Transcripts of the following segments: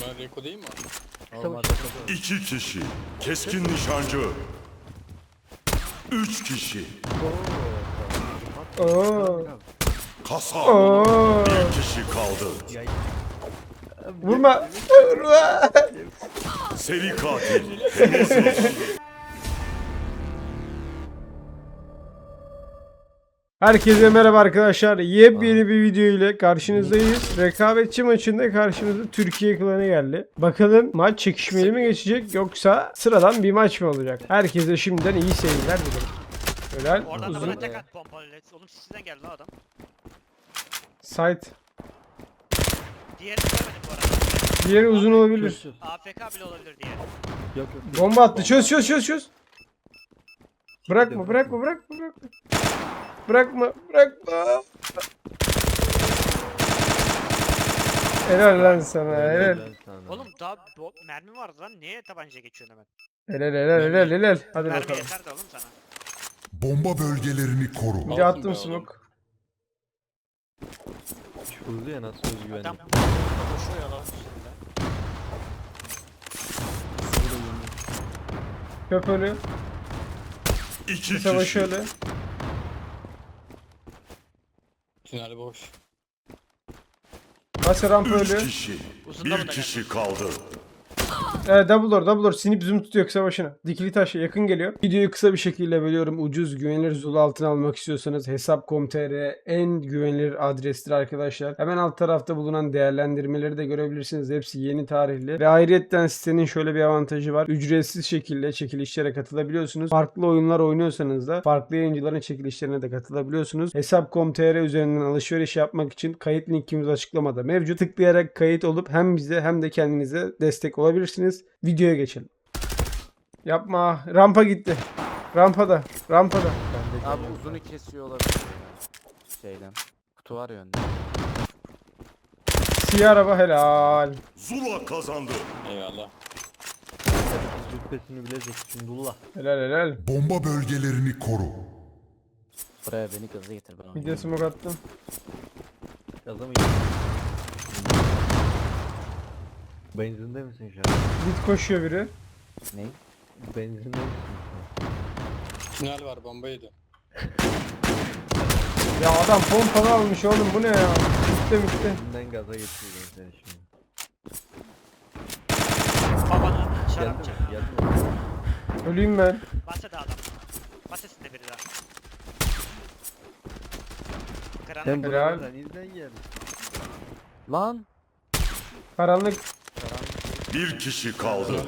Normal Reko değil mi? Normal İki kişi. Keskin nişancı. Üç kişi. Oo. Kasap. Oo. Bir kişi kaldı. Vurma. Vurma. Seri katil. Herkese merhaba arkadaşlar. Yepyeni bir video ile karşınızdayız. Rekabetçi maçında karşımıza Türkiye klanı geldi. Bakalım maç çekişmeli mi geçecek yoksa sıradan bir maç mı olacak? Herkese şimdiden iyi seyirler dilerim. Helal. Oradan da Uzun. tek at pompalı lets. Oğlum sizden geldi lan adam. Site. Diğerini görmedim bu arada. Diğeri uzun olabilir. AFK bile olabilir diye. Yok yok. Bomba attı. Çöz çöz çöz çöz. Bırakma bırakma bırakma bırakma. Bırakma bırakma. Helal lan sana helal. Oğlum daha bo- mermi vardı lan. Niye tabanca geçiyorsun hemen? Helal helal helal helal. Hadi mermi bakalım. yeter de oğlum sana. Bomba bölgelerini koru. Bir attım smoke. Vurdu ya nasıl özgüveni. Adam koşuyor lan üstünde. Köp ölü. İki Savaş kişi. öyle. Tünel boş. Basya rampa Üç ölü. kişi. Uzunda mı Bir kişi kaldı. Evet double door double door sinip zoom tutuyor kısa başına. Dikili taşa yakın geliyor. Videoyu kısa bir şekilde bölüyorum. Ucuz güvenilir Zulu altına almak istiyorsanız hesap.com.tr en güvenilir adrestir arkadaşlar. Hemen alt tarafta bulunan değerlendirmeleri de görebilirsiniz. Hepsi yeni tarihli. Ve ayrıyetten sitenin şöyle bir avantajı var. Ücretsiz şekilde çekilişlere katılabiliyorsunuz. Farklı oyunlar oynuyorsanız da farklı yayıncıların çekilişlerine de katılabiliyorsunuz. Hesap.com.tr üzerinden alışveriş yapmak için kayıt linkimiz açıklamada mevcut. Tıklayarak kayıt olup hem bize hem de kendinize destek olabilirsiniz. Videoya geçelim. Yapma. Rampa gitti. Rampada. Rampada. Abi uzunu kesiyor olabilir. Şeyden. Kutu var ya önde. Siyah araba helal. Zula kazandı. Eyvallah. Rütbesini bilecek Sundullah. Helal helal. Bomba bölgelerini koru. Buraya beni gaza getir ben Bir oynayayım. de smoke attım. Gaza mı Benzinde misin şu an? Bit koşuyor biri. Ne? Benzinde misin şu an? Tünel var bombaydı. Ya adam pompalı almış oğlum bu ne ya? Bitti bitti. Benzinden gaza getireceğim seni şimdi. Geldi şarap mi? çek. Geldi mi? Öleyim ben. Bahse de adam. Bahsesinde biri daha. Sen Karanlık. Helal. buradan izden gel. Lan! Karanlık. Bir kişi kaldı.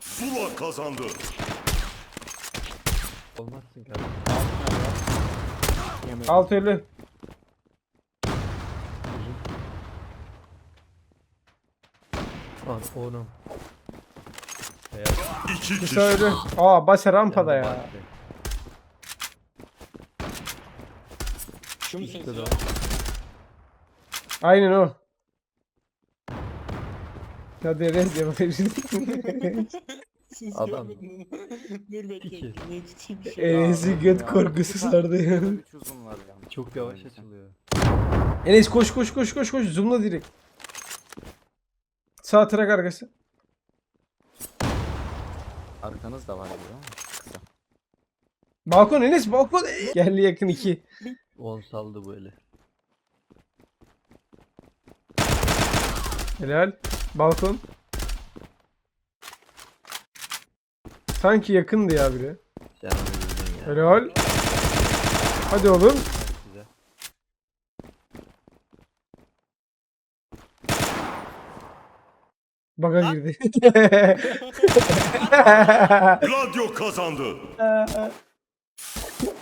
Zula kazandı. Olmazsın kardeşim. Alt ölü. Lan oğlum. Beyaz. İki Kısa kişi. ölü. Aa Basya rampada ya. bak. Şu musun İşte sen? de. Aynen o. Hadi res yapabiliriz. Siz Adam. Dur bekle. Niye tutayım şey? Enes'i göt korkusu sardı ya. Üç uzun var yani. Çok yavaş açılıyor. Enes koş koş koş koş koş. Zoomla direkt. Sağ trak arkası. Arkanız da var. Kısa. Balkon Enes balkon. Geldi yakın iki. 10 saldı böyle. Helal. Balkon. Sanki yakındı ya biri. Ya. Helal. Hadi oğlum. Baga girdi. Gladio kazandı.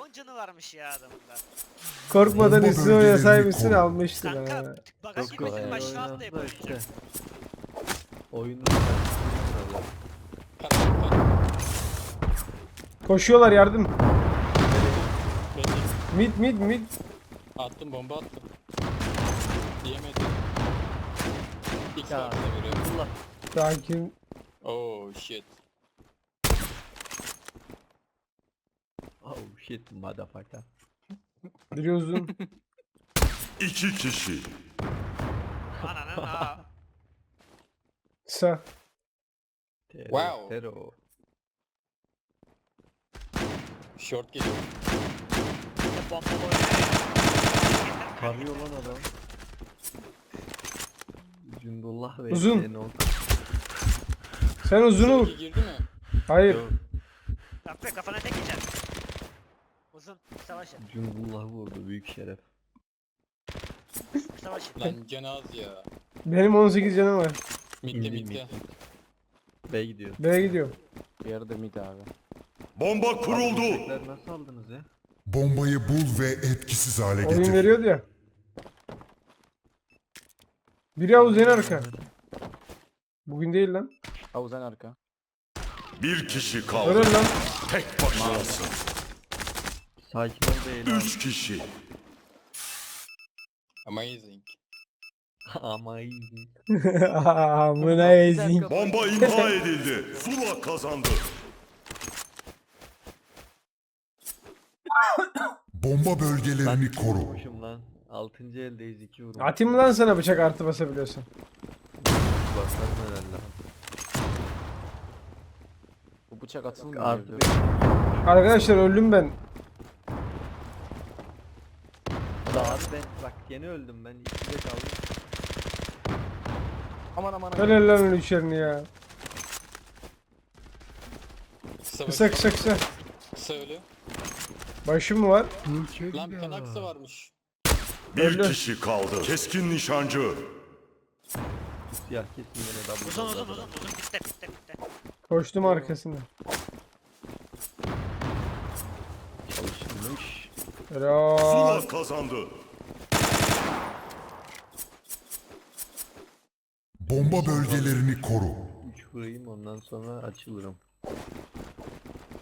10 canı varmış ya adamın da. Korkmadan üstüne oynasaymışsın almıştın ha. Kanka atlayıp işte. Oyunun Karanlıkta. Koşuyorlar yardım. Bekle. Mid mid mid. Attım bomba attım. Yemedi. İlk Ya. farkına veriyorum. Allah. Sakin. Oh shit. Oh shit motherfucker. Biri uzun. İki kişi. Ananın ha. Kısa. Tero, Wow. Tero. Short geliyor. Bir de bomba oynuyor. Tarıyor lan adam. Cundullah ve Uzun. Sen uzun ol. Sevgi girdi mi? Hayır. Yok, Bak be kafana tek geçer. Uzun savaşı. Cundullah vurdu büyük şeref. Savaşı. Lan cenaz ya. Benim 18 canım var. Mitte mitte. mitte. B gidiyor. B'ye gidiyorum. Bir yerde mid abi. Bomba kuruldu. Nasıl aldınız ya? Bombayı bul ve etkisiz hale Oyun getir. veriyordu ya. Biri havuz en arka. Bugün değil lan. Havuz en arka. Bir kişi kaldı. Öyle lan. Tek başınasın. Sakin ol değil Üç kişi. Amazing. Ama iyi. Amına ezeyim. Bomba imha edildi. Zula kazandı. Bomba bölgelerini koru. Vurmuşum lan. 6. eldeyiz 2 vurmuş. Atayım mı lan sana bıçak artı basabiliyorsun? Bakarım herhalde. Bu bıçak atılmıyor. Artı evde. 5. Arkadaşlar öldüm ben. Daha abi ben bak gene öldüm ben 2'de kaldım. Aman aman aman. Helal lan öyle içerini ya. Kısa Kısa kısa kısa. Kısa ölü. Başım mı var? Lan bir tane varmış. Bir Öldü. kişi kaldı. Keskin nişancı. Siyah kesin yine double. Uzun uzun uzun uzun bitti bitti bitti. Koştum arkasında. Çalışılmış. Helal. Zula kazandı. Bomba bölgelerini koru. 3 vurayım ondan sonra açılırım.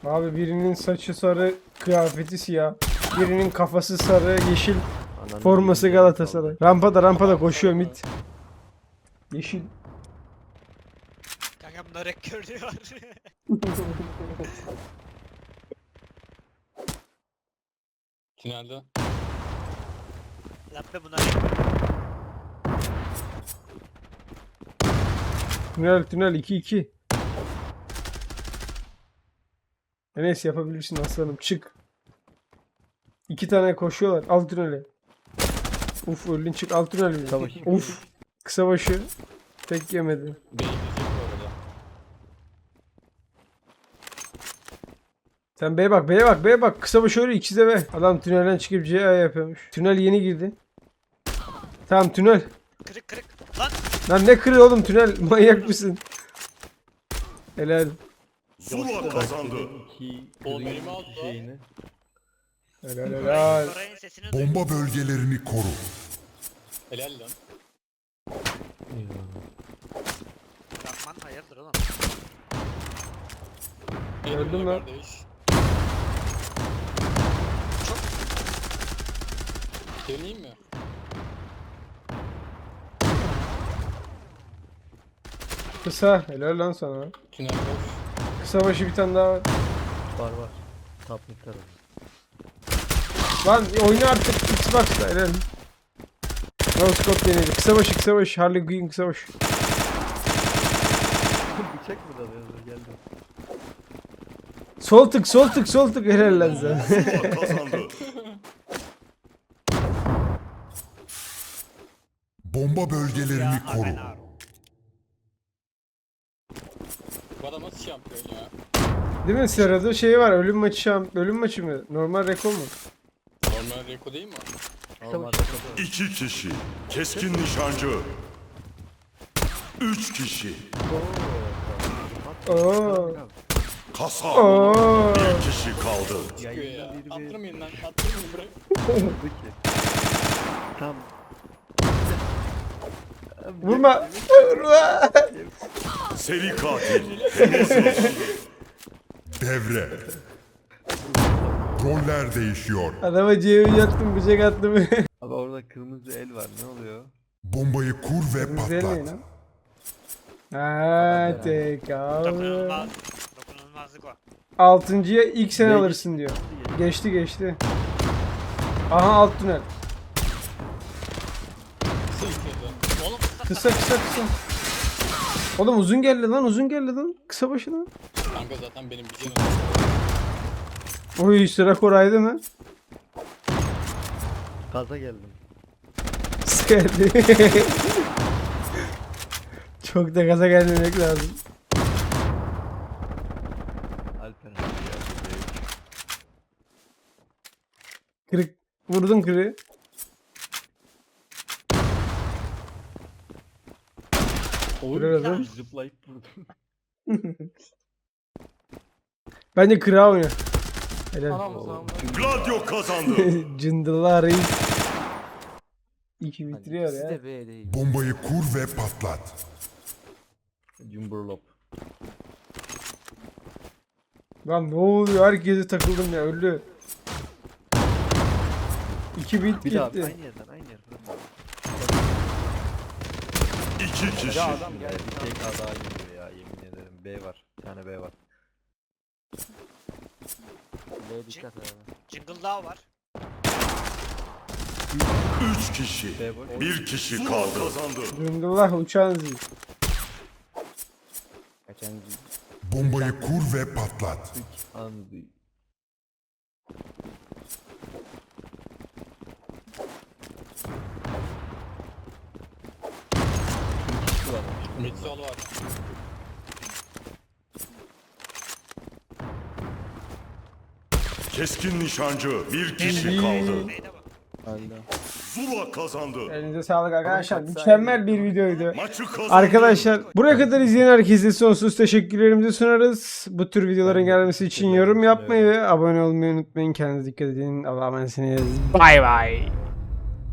Abi birinin saçı sarı, kıyafeti siyah. Birinin kafası sarı, yeşil. Ananı Forması Galatasaray. Rampada rampada koşuyor mit. Yeşil. Kanka bunlar hep görüyor. Tünelde. Lan be bunlar hep Tünel tünel 2-2. Enes yapabilirsin aslanım çık. İki tane koşuyorlar alt tünele. Uf öldün çık alt. Savaş. Uf kısa başı. Tek yemedi. Sen B'ye bak B'ye bak B'ye bak. Kısa başı öyle ikisi de B. Adam tünelden çıkıp C yapıyormuş. Tünel yeni girdi. Tamam tünel. kırık kırık. Lan ne kırıyor oğlum tünel manyak mısın? Helal. Zula kazandı. 2 Oğlum elime aldı lan. şeyini. Helal helal. Koray'ın sesini duydum. Bomba bölgelerini koru. Helal lan. Rahman hayırdır oğlum. Gördün mü? Kardeş. Deneyeyim mi? Kısa. Helal lan sana. Tünel boş. Kısa başı bir tane daha var. Var var. Mid tarafı. Lan oyna artık Xbox'ta helal. No scope denedi. Kısa başı kısa başı. Harley Quinn kısa başı. Bıçak mı dalıyordu geldi. Sol tık sol tık sol tık helal lan sana. Kazandı. Bomba bölgelerini Ya koru. Bu adam nasıl şampiyon ya? Değil mi? Sırada şey var. Ölüm maçı şamp ölüm maçı mı? Normal rekor mu? Normal Reko değil mi? Normalde İki kişi. Keskin nişancı. Üç kişi. Oo. Kasa. Oo. Bir kişi kaldı. Çıkıyor ya. Yayında bir bir Attırmayın lan. Attırmayın bırak. oldu ki. Tam. Vurma. Vurma. Seri katil. Devre. Roller değişiyor. Adama C'yi yaktım bıçak attım. Abi orada kırmızı el var ne oluyor? Bombayı kur ve Kırmızı el ne patlat. lan? Ha tek al. Dokunulmaz. Dokunulmazlık o. Altıncıya ilk sen alırsın diyor. Geçti geçti. Aha alt tünel. Kısa kısa kısa. Oğlum uzun geldi lan uzun geldi lan. Kısa başına. Kanka zaten benim bir canım. Oy sıra Koray'da mı? Gaza geldim. Geldi. Çok da gaza gelmemek lazım. Alper. Kırık. Vurdun kırığı. Da. Zıplayıp vurdum. Bence kırığa oyna. Helal. Gladio kazandı. Cındıllar reis. İki bitiriyor ya. de B değil. Bombayı kur ve patlat. Cumburlop. Lan ne oluyor? Herkese takıldım ya öldü. İki bit Bir daha gitti. aynı yerden aynı yerden. İki kişi. Ya adam Ya geldi. bir tek A daha geliyor ya yemin ederim. B var. Bir tane B var. B dikkat abi. Jingle Dağ var. Üç kişi. B boş. Bir kişi kaldı. kazandı. Cındıllar uçağın zil. Geçen Bombayı kur ve patlat. Anladı. İki kişi var. Mid sol var. Keskin nişancı. Bir kişi kaldı. Zula kazandı. Elinize sağlık arkadaşlar. Mükemmel bir videoydu. Maçı kazandı. Arkadaşlar buraya kadar izleyen herkese sonsuz teşekkürlerimizi sunarız. Bu tür videoların gelmesi için yorum yapmayı ve abone olmayı unutmayın. Kendinize dikkat edin. Allah'a emanetsiniz. Bay bay.